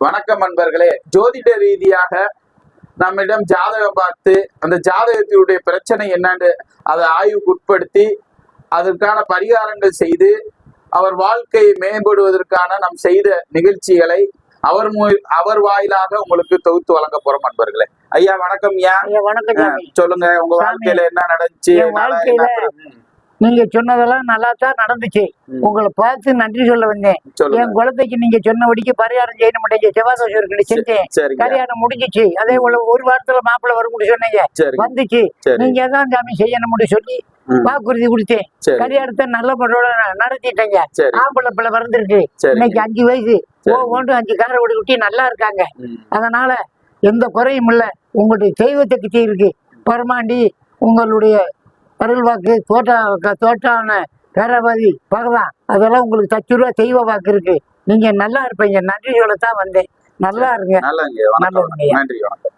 வணக்கம் அன்பர்களே ஜோதிட ரீதியாக நம்மிடம் ஜாதகம் பார்த்து அந்த ஜாதகத்தினுடைய பிரச்சனை என்னன்னு அதை ஆய்வுக்கு உட்படுத்தி அதற்கான பரிகாரங்கள் செய்து அவர் வாழ்க்கை மேம்படுவதற்கான நாம் செய்த நிகழ்ச்சிகளை அவர் அவர் வாயிலாக உங்களுக்கு தொகுத்து வழங்க போறோம் அன்பர்களே ஐயா வணக்கம் ஐயா. வணக்கம் சொல்லுங்க உங்க வாழ்க்கையில என்ன நடந்துச்சு? வாழ்க்கையில நீங்க சொன்னதெல்லாம் நல்லா தான் நடந்துச்சு. உங்களை பார்த்து நன்றி சொல்ல வந்தேன். என் குழந்தைக்கு நீங்க சொன்னபடிக்கு பரிகாரம் செய்யணும் மாட்டேங்க செவ்வாய் இருக்கு செஞ்சேன் கல்யாணம் முடிஞ்சிச்சு. அதே போல ஒரு வாரத்துல மாப்பிள்ளை வர முடியும் சொன்னீங்க வந்துச்சு. நீங்க தான் சாமி செய்யணும்னு சொல்லி ம். வாக்குறுதி கொடுத்தேன். கல்யாணத்தை நல்ல முறையோட நடத்திட்டேங்க. ஆம்பளை பிள்ளை பிறந்திருக்கு. இன்னைக்கு அஞ்சு வயசு. ஓ. ஒன்று அஞ்சு காரை ஓடி குட்டி நல்லா இருக்காங்க. அதனால எந்த குறையும் இல்லை. உங்களுடைய தெய்வத்துக்கு இருக்கு. பரமாண்டி உங்களுடைய அருள்வாக்கு தோட்டா தோட்டான பேரவாதி பகவான் அதெல்லாம் உங்களுக்கு தச்சுருவா தெய்வ வாக்கு இருக்கு. நீங்க நல்லா இருப்பீங்க. நன்றி சொல்லத்தான் வந்தேன். நல்லா இருங்க. நன்றி வணக்கம்.